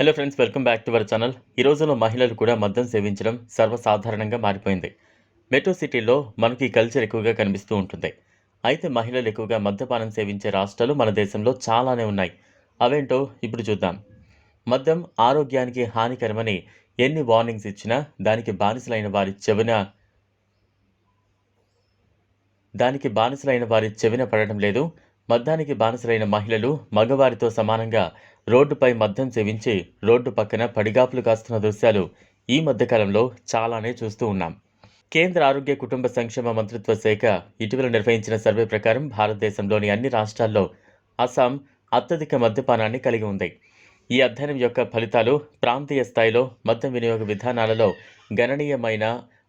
Hello friends welcome back to our channel ఈ రోజుల్లో మహిళలు కూడా మద్యం సేవించడం సర్వసాధారణంగా మారిపోయింది. మెట్రో సిటీల్లో మనకి ఈ కల్చర్ ఎక్కువగా కనిపిస్తూ ఉంటుంది. అయితే మహిళలు ఎక్కువగా మద్యపానం సేవించే రాష్ట్రాలు మన దేశంలో చాలానే ఉన్నాయి. అవేంటో ఇప్పుడు చూద్దాం. మద్యం ఆరోగ్యానికి హానికరమని ఎన్ని వార్నింగ్స్ ఇచ్చినా దానికి బానిసలైన వారి చెవిన దానికి బానిసలైన వారి చెవిన పడటం లేదు. మద్యానికి బానిసలైన మహిళలు మగవారితో సమానంగా రోడ్డుపై మద్యం సేవించి రోడ్డు పక్కన పడిగాపులు కాస్తున్న దృశ్యాలు ఈ మధ్యకాలంలో చాలానే చూస్తూ ఉన్నాం. కేంద్ర ఆరోగ్య కుటుంబ సంక్షేమ మంత్రిత్వ శాఖ ఇటీవల నిర్వహించిన సర్వే ప్రకారం భారతదేశంలోని అన్ని రాష్ట్రాల్లో అస్సాం అత్యధిక మద్యపానాన్ని కలిగి ఉంది. ఈ అధ్యయనం యొక్క ఫలితాలు ప్రాంతీయ స్థాయిలో మద్యం వినియోగ విధానాలలో గణనీయమైన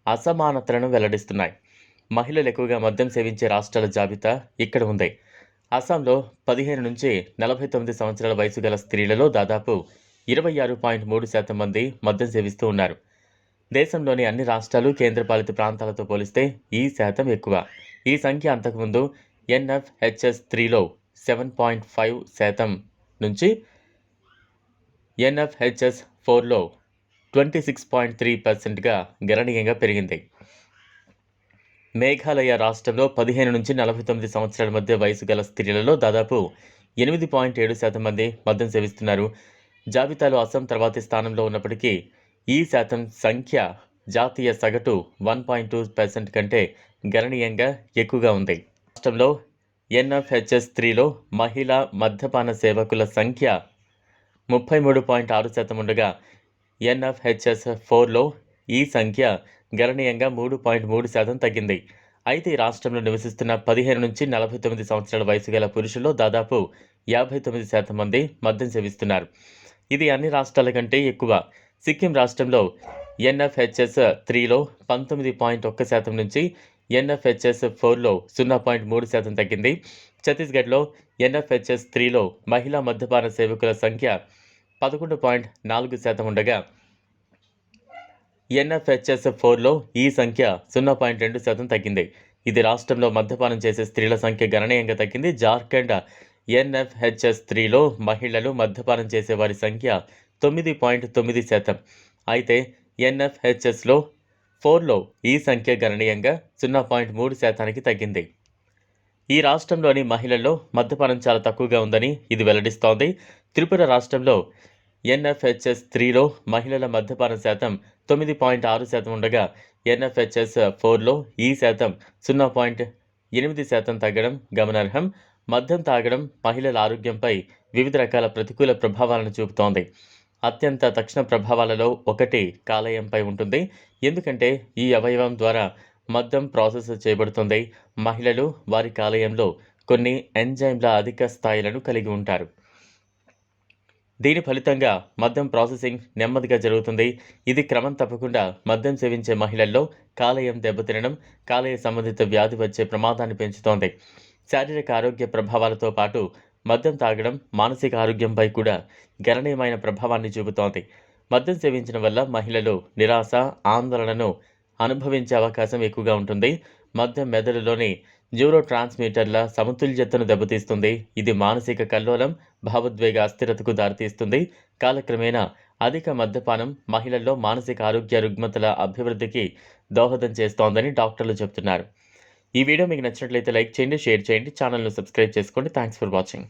అసమానతలను వెల్లడిస్తున్నాయి. మహిళలు ఎక్కువగా మద్యం సేవించే రాష్ట్రాల జాబితా ఇక్కడ ఉంది. అస్సాంలో పదిహేను నుంచి నలభై తొమ్మిది సంవత్సరాల వయసు గల స్త్రీలలో దాదాపు ఇరవై ఆరు పాయింట్ మూడు శాతం మంది మద్యం సేవిస్తూ ఉన్నారు. దేశంలోని అన్ని రాష్ట్రాలు కేంద్రపాలిత ప్రాంతాలతో పోలిస్తే ఈ శాతం ఎక్కువ. ఈ సంఖ్య అంతకుముందు ఎన్ఎఫ్హెచ్ఎస్ త్రీలో సెవెన్ పాయింట్ ఫైవ్ శాతం నుంచి ఎన్ఎఫ్హెచ్ఎస్ ఫోర్లో ట్వంటీ సిక్స్ పాయింట్ త్రీ పర్సెంట్గా గణనీయంగా పెరిగింది. మేఘాలయ రాష్ట్రంలో పదిహేను నుంచి నలభై తొమ్మిది సంవత్సరాల మధ్య వయసు గల స్త్రీలలో దాదాపు ఎనిమిది పాయింట్ ఏడు శాతం మంది మద్యం సేవిస్తున్నారు. జాబితాలో అస్సాం తర్వాతి స్థానంలో ఉన్నప్పటికీ ఈ శాతం సంఖ్య జాతీయ సగటు వన్ పాయింట్ టూ పర్సెంట్ కంటే గణనీయంగా ఎక్కువగా ఉంది. రాష్ట్రంలో ఎన్ఎఫ్హెచ్ఎస్ త్రీలో మహిళా మద్యపాన సేవకుల సంఖ్య ముప్పై మూడు పాయింట్ ఆరు శాతం ఉండగా ఎన్ఎఫ్హెచ్ఎస్ ఫోర్లో ఈ సంఖ్య గణనీయంగా మూడు పాయింట్ మూడు శాతం తగ్గింది. అయితే ఈ రాష్ట్రంలో నివసిస్తున్న పదిహేను నుంచి నలభై తొమ్మిది సంవత్సరాల వయసు గల పురుషుల్లో దాదాపు యాభై తొమ్మిది శాతం మంది మద్యం సేవిస్తున్నారు. ఇది అన్ని రాష్ట్రాల కంటే ఎక్కువ. సిక్కిం రాష్ట్రంలో ఎన్ఎఫ్హెచ్ఎస్ త్రీలో పంతొమ్మిది పాయింట్ ఒక్క శాతం నుంచి ఎన్ఎఫ్హెచ్ఎస్ ఫోర్లో సున్నా పాయింట్ మూడు శాతం తగ్గింది. ఛత్తీస్గఢ్లో ఎన్ఎఫ్హెచ్ఎస్ త్రీలో మహిళా మద్యపాన సేవకుల సంఖ్య పదకొండు పాయింట్ నాలుగు శాతం ఉండగా ఎన్ఎఫ్హెచ్ఎస్ ఫోర్లో ఈ సంఖ్య సున్నా పాయింట్ రెండు శాతం తగ్గింది. ఇది రాష్ట్రంలో మద్యపానం చేసే స్త్రీల సంఖ్య గణనీయంగా తగ్గింది. జార్ఖండ్ ఎన్ఎఫ్హెచ్ఎస్ త్రీలో మహిళలు మద్యపానం చేసే వారి సంఖ్య తొమ్మిది పాయింట్ తొమ్మిది శాతం. అయితే ఎన్ఎఫ్హెచ్ఎస్లో ఫోర్లో ఈ సంఖ్య గణనీయంగా సున్నా పాయింట్ మూడు శాతానికి తగ్గింది. ఈ రాష్ట్రంలోని మహిళల్లో మద్యపానం చాలా తక్కువగా ఉందని ఇది వెల్లడిస్తోంది. త్రిపుర రాష్ట్రంలో ఎన్ఎఫ్హెచ్ఎస్ త్రీలో మహిళల మద్యపాన శాతం తొమ్మిది పాయింట్ ఆరు శాతం ఉండగా ఎన్ఎఫ్హెచ్ఎస్ ఫోర్లో ఈ శాతం సున్నా పాయింట్ ఎనిమిది శాతం తగ్గడం గమనార్హం. మద్యం తాగడం మహిళల ఆరోగ్యంపై వివిధ రకాల ప్రతికూల ప్రభావాలను చూపుతోంది. అత్యంత తక్షణ ప్రభావాలలో ఒకటి కాలేయంపై ఉంటుంది. ఎందుకంటే ఈ అవయవం ద్వారా మద్యం ప్రాసెస్ చేయబడుతుంది. మహిళలు వారి కాలేయంలో కొన్ని ఎంజైమ్ల అధిక స్థాయిలను కలిగి ఉంటారు. దీని ఫలితంగా మద్యం ప్రాసెసింగ్ నెమ్మదిగా జరుగుతుంది. ఇది క్రమం తప్పకుండా మద్యం సేవించే మహిళల్లో కాలేయం దెబ్బతినడం కాలేయ సంబంధిత వ్యాధి వచ్చే ప్రమాదాన్ని పెంచుతోంది. శారీరక ఆరోగ్య ప్రభావాలతో పాటు మద్యం తాగడం మానసిక ఆరోగ్యంపై కూడా గణనీయమైన ప్రభావాన్ని చూపుతోంది. మద్యం సేవించడం వల్ల మహిళలు నిరాశ ఆందోళనను అనుభవించే అవకాశం ఎక్కువగా ఉంటుంది. మద్యం మెదడులోని న్యూరో ట్రాన్స్మిటర్ల సమతుల్యతను దెబ్బతీస్తుంది. ఇది మానసిక కల్లోలం భావోద్వేగ అస్థిరతకు దారితీస్తుంది. కాలక్రమేణా అధిక మద్యపానం మహిళల్లో మానసిక ఆరోగ్య రుగ్మతల అభివృద్ధికి దోహదం చేస్తోందని డాక్టర్లు చెబుతున్నారు. ఈ వీడియో మీకు నచ్చినట్లయితే లైక్ చేయండి షేర్ చేయండి ఛానల్ను సబ్స్క్రైబ్ చేసుకోండి. Thanks for watching.